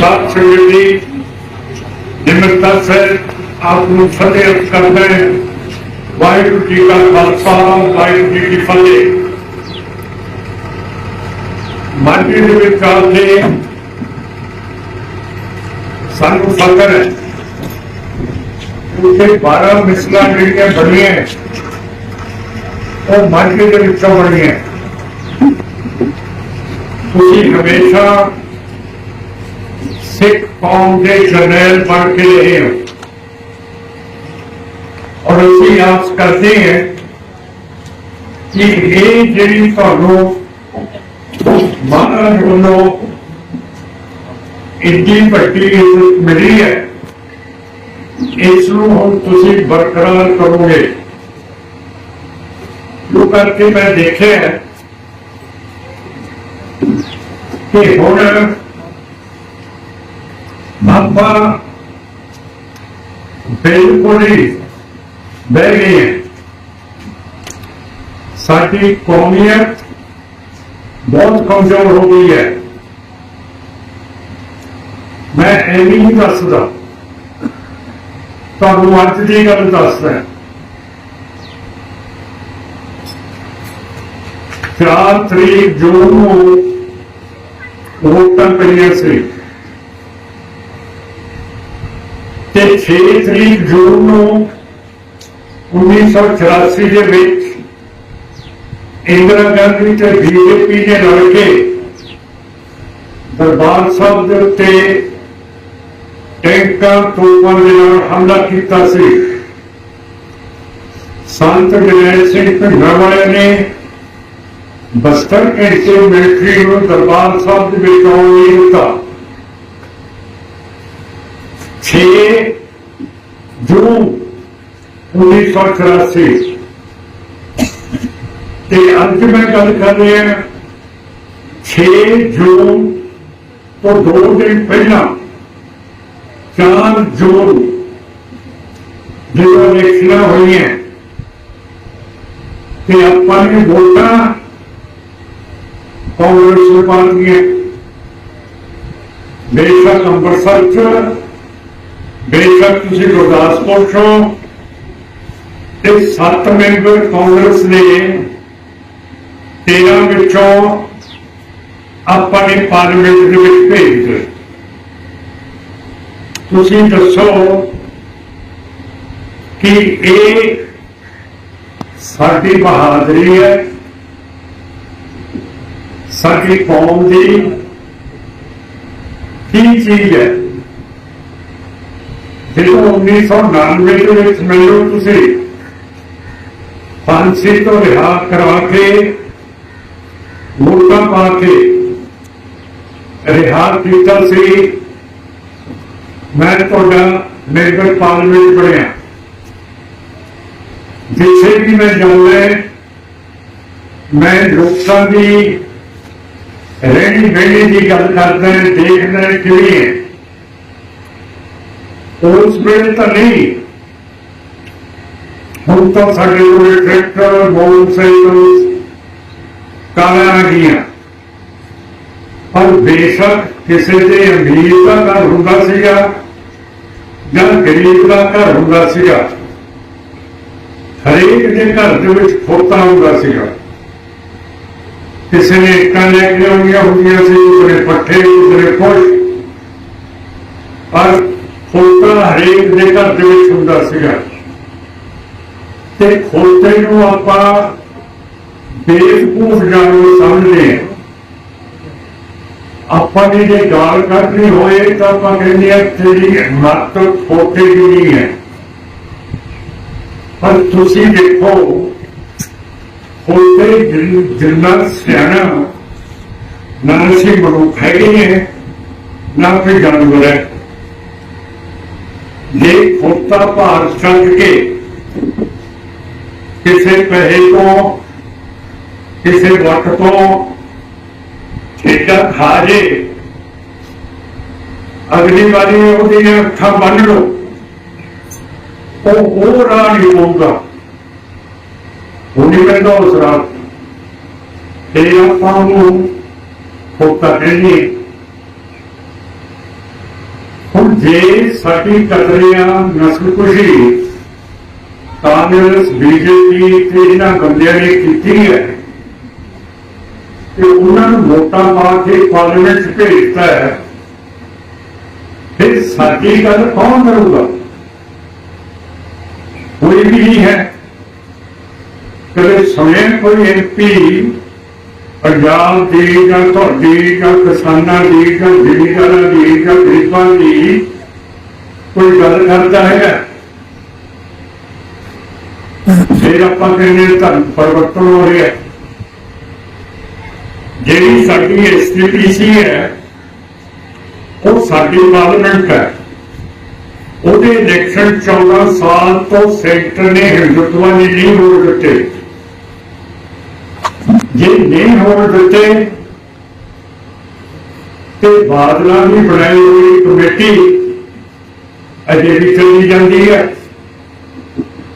ਸਾਧ ਸੰਗਤ ਜੀ ਨਿਮਰਤਾ ਸਹਿਤ ਆਪ ਨੂੰ ਫਤਿਹ ਕਰਦਾ ਹੈ ਵਾਹਿਗੁਰੂ ਜੀ ਕਾ ਖਾਲਸਾ ਵਾਹਿਗੁਰੂ ਜੀ ਕੀ ਫਤਿਹ ਮਾਝੇ ਦੇ ਵਿੱਚ ਆ ਕੇ ਸਾਨੂੰ ਫਕਰ ਹੈ ਕਿ 12 ਮਿਸਲਾਂ ਜਿਹੜੀਆਂ ਬਣੀਆਂ ਉਹ ਮਾਝੇ ਦੇ ਵਿੱਚੋਂ ਬਣੀਆਂ ਤੁਸੀਂ ਹਮੇਸ਼ਾ ਸਿੱਖ ਕੌਮ ਦੇ ਜਰਨੈਲ ਬਣ ਕੇ ਰਹੇ ਹੋ ਔਰ ਅਸੀਂ ਆਸ ਕਰਦੇ ਹਾਂ ਕਿ ਇਹ ਜਿਹੜੀ ਤੁਹਾਨੂੰ ਮਹਾਰਾਜ ਵੱਲੋਂ ਇੰਨੀ ਵੱਡੀ ਇੱਜ਼ਤ ਮਿਲੀ ਹੈ ਇਸ ਨੂੰ ਹੁਣ ਤੁਸੀਂ ਬਰਕਰਾਰ ਕਰੋਗੇ ਜੋ ਕਰਕੇ ਮੈਂ ਦੇਖਿਆ ਹੈ ਕਿ ਹੁਣ ਆਪਾਂ ਬਿਲਕੁਲ ਹੀ ਬਹਿ ਗਏ ਹੈ। ਸਾਡੀ ਕੌਮੀਅਤ ਬਹੁਤ ਕਮਜ਼ੋਰ ਹੋ ਗਈ ਹੈ। ਮੈਂ ਐਵੇਂ ਹੀ ਦੱਸਦਾ। ਤੁਹਾਨੂੰ ਅੱਜ ਦੀ ਗੱਲ ਦੱਸਦਾ। ਚਾਰ ਤਰੀਕ ਜੂਨ ਨੂੰ ਵੋਟਾਂ ਪਈਆਂ ਸੀ। ਤੇ 6 ਤਰੀਕ ਜੂਨ ਨੂੰ 1984 ਦੇ ਵਿੱਚ ਇੰਦਰਾ ਗਾਂਧੀ ਤੇ ਬੀਜੇਪੀ ਨੇ ਲੜ ਕੇ ਦਰਬਾਰ ਸਾਹਿਬ ਦੇ ਉੱਤੇ ਟੈਂਕਾਂ ਤੋਪਾਂ ਦੇ ਨਾਲ ਹਮਲਾ ਕੀਤਾ ਸੀ। ਸੰਤ ਜਨੈਲ ਸਿੰਘ ਭਿੰਡਰਾਂ ਵਾਲਿਆਂ ਨੇ ਬਸਤਰ ਘੰਟੇ ਮਿਲਟਰੀ ਨੂੰ ਦਰਬਾਰ ਸਾਹਿਬ ਦੇ ਵਿੱਚ ਆਉਣ ਲਈ ਦਿੱਤਾ। 6 ਜੂਨ 1984 ਤੇ ਅੱਜ ਮੈਂ ਗੱਲ ਕਰ ਰਿਹਾ 6 ਜੂਨ ਤੋਂ ਦੋ ਦਿਨ ਪਹਿਲਾਂ 4 ਜੂਨ ਜਦੋਂ ਇਲੈਕਸ਼ਨਾਂ ਹੋਈਆਂ, ਤੇ ਆਪਾਂ ਨੇ ਵੋਟਾਂ ਕਾਂਗਰਸ ਨੂੰ ਪਾ ਬੇਸ਼ੱਕ ਅੰਮ੍ਰਿਤਸਰ ਚ ਬੇਸ਼ੱਕ ਤੁਸੀਂ ਗੁਰਦਾਸਪੁਰ ਚੋਂ ਤੇ ਸੱਤ ਮੈਂਬਰ ਕਾਂਗਰਸ ਨੇ 13 ਵਿੱਚੋਂ ਆਪਾਂ ਨੇ ਪਾਰਲੀਮੈਂਟ ਦੇ ਵਿੱਚ ਭੇਜ ਤੁਸੀਂ ਦੱਸੋ ਕਿ ਇਹ ਸਾਡੀ ਬਹਾਦਰੀ ਹੈ, ਸਾਡੀ ਕੌਮ ਦੀ ਕੀ ਚੀਜ਼ ਹੈ? ਜਦੋਂ 1999 ਦੇ ਵਿੱਚ ਮੈਨੂੰ ਤੁਸੀਂ। ਫਾਂਸੀ ਤੋਂ ਰਿਹਾ ਕਰਵਾ ਕੇ ਵੋਟਾਂ ਪਾ ਕੇ। ਰਿਹਾ ਕੀਤਾ ਸੀ, ਮੈਂ ਤੁਹਾਡਾ ਮੈਂਬਰ ਪਾਰਲੀਮੈਂਟ ਬਣਿਆ। ਜਿੱਥੇ ਵੀ ਮੈਂ ਜਾਂਦਾ, ਮੈਂ ਲੋਕਾਂ ਦੀ ਰਹਿਣੀ ਬਹਿਣੀ ਦੀ ਗੱਲ ਕਰਦਾ, ਦੇਖਦਾ ਕਿਵੇਂ ਹੈ ਉਸ ਵੇਲੇ ਤਾਂ ਨਹੀਂ ਹੁਣ ਤਾਂ ਸਾਡੇ ਕੋਲ ਟਰੈਕਟਰ ਮੋਟਰਸਾਈਕਲ ਕਾਰਾਂ ਆ ਗਈਆਂ ਪਰ ਬੇਸ਼ੱਕ ਕਿਸੇ ਦੇ ਅਮੀਰ ਦਾ ਘਰ ਹੁੰਦਾ ਸੀਗਾ ਜਾਂ ਗਰੀਬ ਦਾ ਘਰ ਹੁੰਦਾ ਸੀਗਾ ਹਰੇਕ ਦੇ ਘਰ ਦੇ ਵਿੱਚ ਖੋਤਾ ਹੁੰਦਾ ਸੀਗਾ ਕਿਸੇ ਨੇ ਇੱਟਾਂ ਲੈ ਕੇ ਆਉਂਦੀਆਂ ਹੁੰਦੀਆਂ ਸੀ ਕਿਸੇ ਨੇ ਪੱਠੇ ਕਿਸੇ ਨੇ ਕੁਛ ਪਰ ਖੋਤਾ ਹਰੇਕ ਦੇ ਘਰ ਦੇ ਵਿੱਚ ਹੁੰਦਾ ਸੀਗਾ। ਤੇ ਖੋਤੇ ਨੂੰ ਆਪਾਂ ਬੇਵਕੂਫ ਜਾਨਵਰ ਸਮਝਦੇ ਆਪਾਂ ਨੇ ਜੇ ਗਾਲ ਕੱਢਣੀ ਹੋਏ ਤਾਂ ਆਪਾਂ ਕਹਿੰਦੇ ਆ ਤੇਰੀ ਮੱਤ ਖੋਤੇ ਦੀ ਨਹੀਂ ਹੈ। ਪਰ ਤੁਸੀਂ ਦੇਖੋ, ਖੋਤੇ ਜਿੰਨਾ ਸਿਆਣਾ, ਨਾ ਅਸੀਂ ਮਨੁੱਖ ਹੈਗੇ ਨੇ, ਨਾ ਕੋਈ ਜਾਨਵਰ ਹੈ। ਜੇ ਖੋਤਾ ਭਾਰ ਛੱਡ ਕੇ ਕਿਸੇ ਪੈਸੇ ਤੋਂ, ਕਿਸੇ ਵਕਤ ਤੋਂ ਠੇਕਾ ਖਾ ਜੇ, ਅਗਲੀ ਵਾਰੀ ਉਹਦੀਆਂ ਅੱਖਾਂ ਬੰਨ ਲਓ। ਉਹ ਉਹ ਰਾਹ ਨਹੀਂ ਹੋਊਗਾ। ਉਹ ਨਹੀਂ ਉਸ ਰਾਹ। ਤੇ ਆਪਾਂ ਨੂੰ ਖੋਤਾ ਕਹਿੰਦੇ ਜੇ ਸਾਡੀ ਕਤਰਿਆਂ ਨਸਲ ਕੁਸ਼ੀ ਕਾਂਗਰਸ ਬੀਜੇਪੀ ਤੇ ਇਹਨਾਂ ਬੰਦਿਆਂ ਨੇ ਕੀਤੀ ਹੈ। ਤੇ ਉਹਨਾਂ ਨੂੰ ਵੋਟਾਂ ਪਾ ਕੇ ਪਾਰਲੀਮੈਂਟ 'ਚ ਭੇਜਤਾ ਹੈ। ਫਿਰ ਸਾਡੀ ਗੱਲ ਕੌਣ ਕਰੂਗਾ? ਕੋਈ ਵੀ ਨਹੀਂ ਹੈ। ਕਦੇ ਸੁਣਿਆ ਕੋਈ ਐਮਪੀ ਪੰਜਾਬ ਦੀ ਜਾਂ ਤੁਹਾਡੀ ਜਾਂ ਕਿਸਾਨਾਂ ਦੀ ਜਾਂ ਜ਼ਿਮੀਂਦਾਰਾਂ ਦੀ ਜਾਂ ਗਰੀਬਾਂ ਦੀ ਕੋਈ ਗੱਲ ਕਰਦਾ ਹੈਗਾ ਫਿਰ ਆਪਾਂ ਕਹਿੰਦੇ ਹਾਂ ਧਰਮ ਪਰਿਵਰਤਨ ਹੋ ਰਿਹਾ ਜਿਹੜੀ ਸਾਡੀ ਐਸਟੀਪੀਸੀ ਹੈ, ਉਹ ਸਾਡੀ ਪਾਰਲੀਮੈਂਟ ਹੈ। ਉਹਦੇ ਇਲੈਕਸ਼ਨ 14 ਸਾਲ ਤੋਂ ਸੈਂਟਰ ਨੇ ਹਿੰਦੂਤਵਾ ਨੇ ਨਹੀਂ ਵੋਟ ਦਿੱਤੇ। ਜੇ ਨਹੀਂ ਹੋਣ ਦਿੱਤੇ, ਤੇ ਬਾਦਲਾਂ ਦੀ ਬਣਾਈ ਹੋਈ ਕਮੇਟੀ ਅਜੇ ਵੀ ਚੱਲੀ ਜਾਂਦੀ ਹੈ।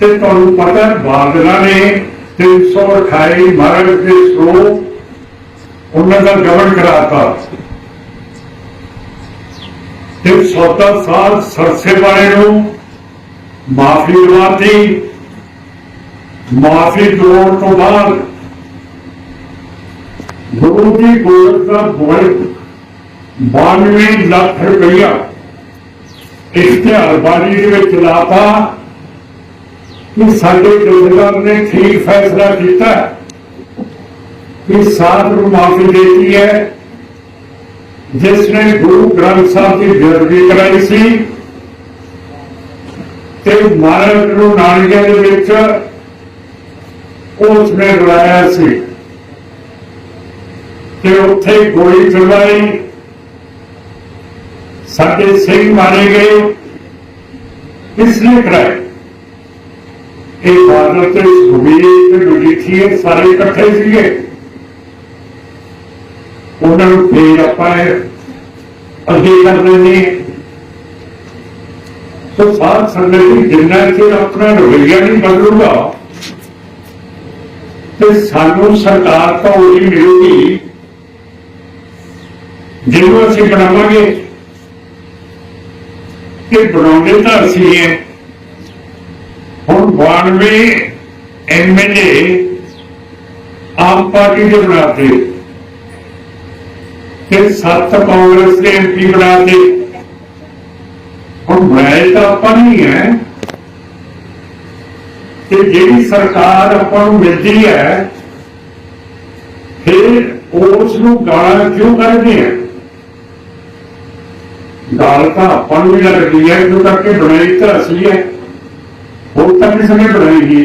ਤੇ ਤੁਹਾਨੂੰ ਪਤਾ ਬਾਦਲਾਂ ਨੇ 328 ਮਾਰਚ ਦੇ ਸੋ ਉਹਨਾਂ ਦਾ ਗਵਨ ਕਰਾਤਾ। ਤੇ ਸੌਦਾ ਸਾਲ ਸਰਸੇ ਵਾਲੇ ਨੂੰ ਮਾਫੀ ਦਵਾਤੀ। ਮਾਫੀ ਦਵਾਉਣ ਤੋਂ ਬਾਅਦ ਗੁਰੂ ਦੀ ਗੋਦ ਦਾ ਬੋਲ 92 ਲੱਖ ਰੁਪਇਆ ਇਸ਼ਤਿਹਾਰਬਾਜ਼ੀ ਦੇ ਵਿੱਚ ਲਾਤਾ ਕਿ ਸਾਡੇ ਜਥੇਦਾਰ ਨੇ ਠੀਕ ਫੈਸਲਾ ਕੀਤਾ ਕਿ ਸਾਧ ਨੂੰ ਮਾਫੀ ਦੇਤੀ ਹੈ, ਜਿਸ ਨੇ ਗੁਰੂ ਗ੍ਰੰਥ ਸਾਹਿਬ ਦੀ ਬੇਅਦਬੀ ਕਰਾਈ ਸੀ ਤੇ ਮਹਾਰਾਜ ਨੂੰ ਨਾਲੀਆਂ ਦੇ ਵਿੱਚ ਉਸ ਨੇ ਰਲਾਇਆ ਸੀ। ਤੇ ਉੱਥੇ ਗੋਲੀ ਚਲਵਾਈ ਸਾਡੇ ਸਿੰਘ ਮਾਰੇ ਗਏ। ਕਿਸ ਨੇ ਕਰਾਇਆ? ਇਹ ਬਾਦਲ ਤੇ ਸੁਬੀਰ ਤੇ ਮਜੀਠੀਏ ਸਾਰੇ ਇਕੱਠੇ ਸੀਗੇ। ਉਹਨਾਂ ਨੂੰ ਫੇਰ ਆਪਾਂ ਅੱਗੇ ਕਰਦੇ ਨੇ ਸੋ ਸਾਧ ਸੰਗਤ ਜਿੰਨਾ ਚਿਰ ਆਪਣਾ ਰਵੱਈਆ ਨਹੀਂ ਬਦਲੂਗਾ, ਤੇ ਸਾਨੂੰ ਸਰਕਾਰ ਤਾਂ ਉਹੀ ਮਿਲੂਗੀ ਜਿਹਨੂੰ ਅਸੀਂ ਬਣਾਵਾਂਗੇ ਕਿ ਬਣਾਉਂਦੇ ਤਾਂ ਅਸੀਂ ਹੈ ਹੁਣ 92 ਐਮਐਲਏ ਆਮ ਪਾਰਟੀ ਦੇ ਬਣਾਤੇ ਤੇ। ਸੱਤ ਕਾਂਗਰਸ ਦੇ ਐਮਪੀ ਬਣਾਤੇ ਹੁਣ ਬਣਾਏ ਤਾਂ ਆਪਾਂ ਨਹੀਂ ਹੈ ਤੇ ਜਿਹੜੀ ਸਰਕਾਰ ਆਪਾਂ ਨੂੰ ਮਿਲਦੀ ਹੈ ਫਿਰ ਉਸ ਨੂੰ ਗਾਲਾਂ ਕਿਉਂ ਕੱਢਦੇ ਆ ਗਾਲ ਤਾਂ ਆਪਾਂ ਨੂੰ ਵੀ ਲੱਗਦੀ ਹੈ ਜੋ ਕਰਕੇ ਬਣਾਈ ਤਾਂ ਅਸੀਂ ਹੈ। ਹੋਰ ਤਾਂ ਕਿਸੇ ਨੇ ਬਣਾਈ ਨਹੀਂ।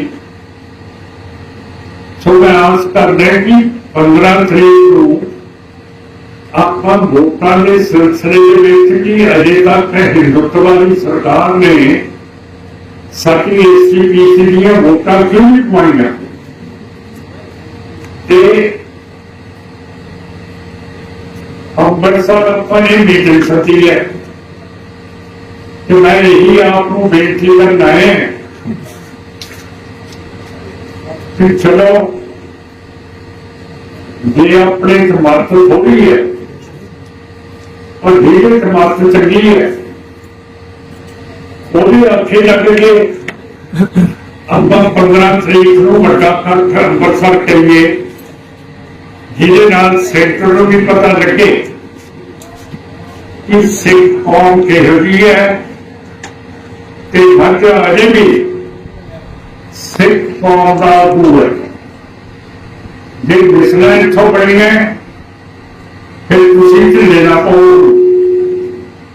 ਸੋ ਮੈਂ ਆਸ ਕਰਦਾ ਕਿ 15 ਤਰੀਕ ਨੂੰ ਆਪਾਂ ਵੋਟਾਂ ਦੇ ਸਿਲਸਿਲੇ ਦੇ ਵਿੱਚ ਕੀ ਅਜੇ ਤੱਕ ਹਿੰਦੁਤਵਾਦੀ ਸਰਕਾਰ ਨੇ ਸਾਡੀ ਐਸਜੀਪੀਸੀ ਦੀਆਂ ਵੋਟਾਂ ਕਿਉਂ ਨਹੀਂ ਪਾਈਆਂ? ਤੇ ਅੰਮ੍ਰਿਤਸਰ ਆਪਾਂ ਨੇ ਮੀਟਿੰਗ ਸੱਦੀ ਹੈ। ਕਿ ਮੈਂ ਇਹੀ ਆਪ ਨੂੰ ਬੇਨਤੀ ਕਰਨਾ ਹੈ ਕਿ ਚਲੋ, ਜੇ ਆਪਣੇ ਸਮਰਥ ਥੋੜੀ ਹੈ, ਪਰ ਜਿਹੜੇ ਸਮਰਥ ਚੰਗੀ ਹੈ, ਉਹਦੇ ਅੱਖੇ ਲੱਗ ਕੇ ਆਪਾਂ 15 ਤਰੀਕ ਨੂੰ ਵੱਡਾ ਕੱਠ ਅੰਮ੍ਰਿਤਸਰ ਕਰੀਏ, ਜਿਹਦੇ ਨਾਲ ਸੈਂਟਰ ਨੂੰ ਵੀ ਪਤਾ ਲੱਗੇ ਕਿ ਸਿੱਖ ਕੌਮ ਕਿਹੋ ਜਿਹੀ ਹੈ ਤੇ ਮੱਝ ਅਜੇ ਵੀ ਸਿੱਖ ਕੌਮ ਦਾ ਦੂਰ ਹੈ। ਜੇ ਮਿਸਲਾਂ ਇੱਥੋਂ ਬਣੀਆਂ, ਫਿਰ ਤੁਸੀਂ ਢਿੱਲੇ ਨਾ ਪਾਓ।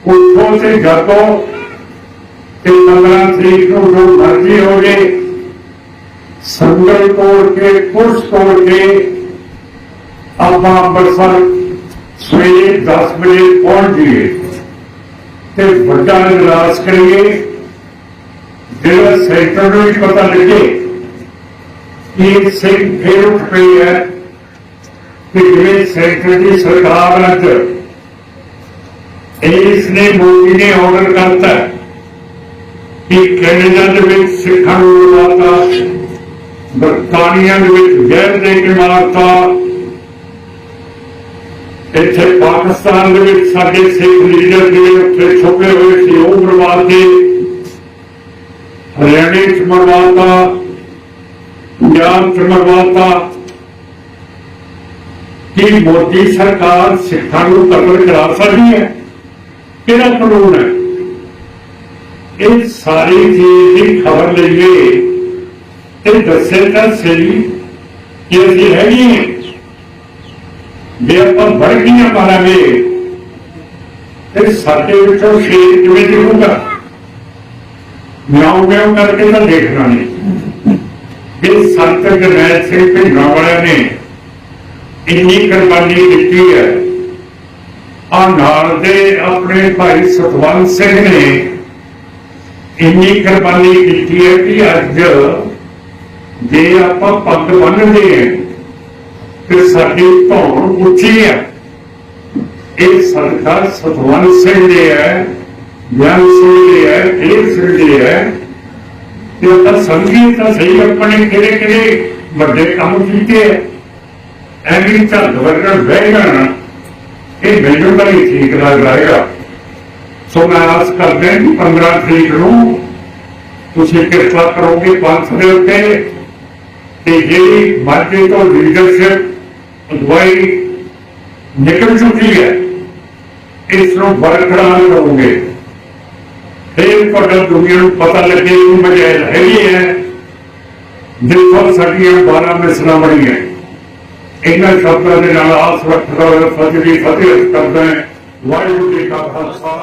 ਉੱਥੋਂ ਤੇ ਜਾਤੋਂ ਤੇ 15 ਤਰੀਕ ਨੂੰ ਜੋ ਮਰਜ਼ੀ ਹੋ ਜੇ, ਸੰਗਲ ਤੋੜ ਕੇ ਕੁਰਸ ਤੋੜ ਕੇ ਆਪਾਂ ਅੰਮ੍ਰਿਤਸਰ ਸਵੇਰੇ 10 ਵਜੇ ਪਹੁੰਚ ਜੀਏ ਤੇ ਵੱਡਾ ਨਿਰਾਸ਼ ਕਰੀਏ। ਜਿਹੜਾ ਸੈਂਟਰ ਨੂੰ ਵੀ ਪਤਾ ਲੱਗੇ ਕਿ ਇਹ ਫੇਰ ਉੱਠ ਪਈ ਹੈ ਕਿ ਜਿਵੇਂ ਸੈਂਟਰ ਦੀ ਸਰਕਾਰ ਅੱਜ ਇਸ ਨੇ ਮੋਦੀ ਨੇ ਆਰਡਰ ਕਰਤਾ ਕਿ ਕੈਨੇਡਾ ਦੇ ਵਿੱਚ ਸਿੱਖਾਂ ਨੂੰ ਮਾਰਤਾ, ਬਰਤਾਨੀਆ ਦੇ ਵਿੱਚ ਜ਼ਹਿਰ ਦੇ ਕੇ ਮਾਰਤਾ। ਇੱਥੇ ਪਾਕਿਸਤਾਨ ਦੇ ਵਿੱਚ ਸਾਡੇ ਸਿੱਖ ਲੀਡਰ ਜਿਹੜੇ ਉੱਥੇ ਛੁਪੇ ਹੋਏ ਸੀ, ਉਹ ਮਰਵਾ ਕੇ ਹਰਿਆਣੇ ਚ ਮਰਵਾਤਾ, ਪੰਜਾਬ ਚ ਮਰਵਾਤਾ। ਕਿ ਮੋਦੀ ਸਰਕਾਰ ਸਿੱਖਾਂ ਨੂੰ ਕਤਲ ਕਰਾ ਸਕਦੀ ਹੈ? ਕਿਹੜਾ ਕਾਨੂੰਨ ਹੈ? ਇਹ ਸਾਰੀ ਚੀਜ਼ ਦੀ ਖਬਰ ਲਈਏ ਤੇ ਦੱਸੇ ਤਾਂ ਸਹੀ ਕਿ ਅਸੀਂ ਹੈਗੇ ਹਾਂ। ਜੇ ਆਪਾਂ ਵਰਗੀਆਂ ਮਾਰਾਂਗੇ ਤੇ ਸਾਡੇ ਵਿੱਚੋਂ ਸ਼ੇਰ ਕਿਵੇਂ ਦਿਖੂਗਾ? ਮਿਆਉ ਮਿਆਉ ਕਰਕੇ ਤਾਂ ਦੇਖਣਾ ਨਹੀਂ ਇਹ ਸੰਤ ਜਰਨੈਲ ਸਿੰਘ ਭਿੰਡਰਾਂ ਵਾਲਿਆਂ ਨੇ ਇੰਨੀ ਕੁਰਬਾਨੀ ਦਿੱਤੀ ਹੈ ਆ ਨਾਲ ਦੇ ਆਪਣੇ ਭਾਈ ਸਤਵੰਤ ਸਿੰਘ ਨੇ ਇੰਨੀ ਕੁਰਬਾਨੀ ਦਿੱਤੀ ਹੈ ਕਿ ਅੱਜ ਜੇ ਆਪਾਂ ਪੱਗ ਬੰਨਦੇ ਹਾਂ ਤੇ ਸਾਡੀ ਧੌਣ ਉੱਚੀ ਹੈ ਇਹ ਸਰਕਾਰ ਸਤਵੰਤ ਸਿੰਘ ਦੇ ਹੈ ਗਿਆਨ ਸਿੰਘ ਦੇ ਹੈ ਤੇ ਉਹ ਸੰਗੀਤ ਤਾਂ ਸਹੀ ਆਪਣੇ ਕਿਹੜੇ ਕਿਹੜੇ ਵੱਡੇ ਕੰਮ ਕੀਤੇ ਹੈ। ਐਵੇਂ ਤਾਂ ਵਰਗਾ ਬਹਿਣਾ ਨਾ ਇਹ ਮੈਨੂੰ ਦਾ ਹੀ ਠੀਕ ਲੱਗ ਰਿਹਾ। ਸੋ ਮੈਂ ਆਸ ਕਰਦਾ ਕਿ 15 ਤਰੀਕ ਨੂੰ ਤੁਸੀਂ ਕਿਰਪਾ ਕਰੋਗੇ ਪੰਥ ਦੇ ਉੱਤੇ ਤੇ ਜਿਹੜੀ ਮਾਝੇ ਤੋਂ ਲੀਡਰਸ਼ਿਪ ਅਗਵਾਈ ਨਿਕਲ ਚੁੱਕੀ ਹੈ, ਇਸ ਨੂੰ ਬਰਕਰਾਰ ਕਰੋਗੇ। ਫਿਰ ਤੁਹਾਡਾ ਦੁਨੀਆ ਨੂੰ ਪਤਾ ਲੱਗੇ ਕਿ ਮਜਾਇਲ ਹੈਗੀ ਹੈ ਦੇਖੋ ਸਾਡੀਆਂ 12 ਮਿਸਲਾਂ ਬਣੀਆਂ ਇਹਨਾਂ ਸ਼ਬਦਾਂ ਦੇ ਨਾਲ ਆਸ ਰੱਖਦਾ ਹੋਇਆ ਫਤਿਹ ਦੀ ਫਤਿਹ ਕਰਦਾ ਹੈ। ਵਾਹਿਗੁਰੂ ਜੀ ਕਾ ਖਾਲਸਾ